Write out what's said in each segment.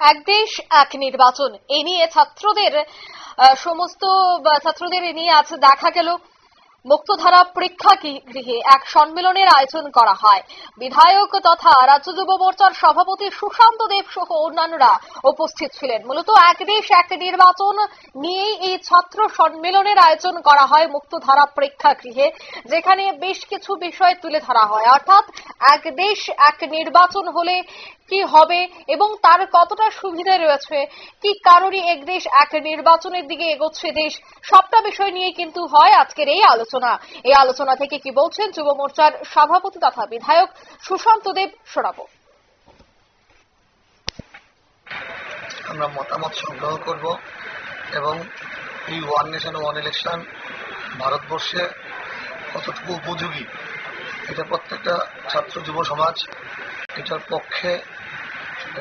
এক দেশ এক নির্বাচন। এ নিয়ে ছাত্রদের সমস্ত ছাত্রদের নিয়ে আজ দেখা গেল। মুক্তধারা পরীক্ষা গৃহে এক সম্মেলনের আয়োজন করা হয়। বিধায়ক তথা রাজ্য যুব মোর্চার সভাপতি সুশান্ত দেব সহ অন্যান্যরা উপস্থিত ছিলেন। মূলত এক দেশ, এক নির্বাচন নিয়েই এই ছাত্র সম্মেলনের আয়োজন করা হয় মুক্তধারা পরীক্ষা গৃহে, যেখানে বেশ কিছু বিষয় তুলে ধরা হয়। অর্থাৎ এক দেশ, এক নির্বাচন হলে কি হবে এবং তার কতটা সুবিধা রয়েছে, কি কারণে এক দেশ, এক নির্বাচনের দিকে এগোচ্ছে দেশ, সবটা বিষয় নিয়ে কিন্তু হয় আজকের এই আলোচনা। এই আলোচনা থেকে কি বলছেন যুব মোর্চার সভাপতি তথা বিধায়ক সুশান্ত দেব, শোনাবো। আমরা মতামত সংগ্রহ করব এবং এই ওয়ান নেশন, ওয়ান ইলেকশন ভারতবর্ষে কতটুকু উপযোগী, এটা প্রত্যেকটা ছাত্র যুব সমাজ এটার পক্ষে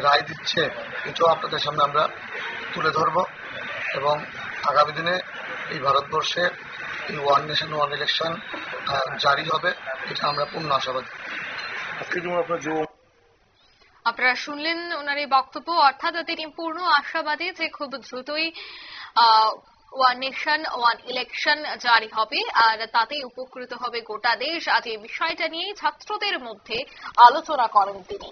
রায় দিচ্ছে, এটাও আপনাদের সামনে আমরা তুলে ধরব এবং আগামী দিনে এই ভারতবর্ষে ওয়ান নেশন ওয়ান ইলেকশন জারি হবে। এটা আমরা পূর্ণ আশাবাদী। আজকে যেমন আপনার যুব আপনারা শুনলেন ওনার এই বক্তব্য। অর্থাৎ তিনি পূর্ণ আশাবাদী যে খুব দ্রুতই ওয়ান নেশন ওয়ান ইলেকশন জারি হবে। আর তাতে উপকৃত হবে গোটা দেশ। আজ এই বিষয়টা নিয়ে ছাত্রদের মধ্যে আলোচনা করেন তিনি।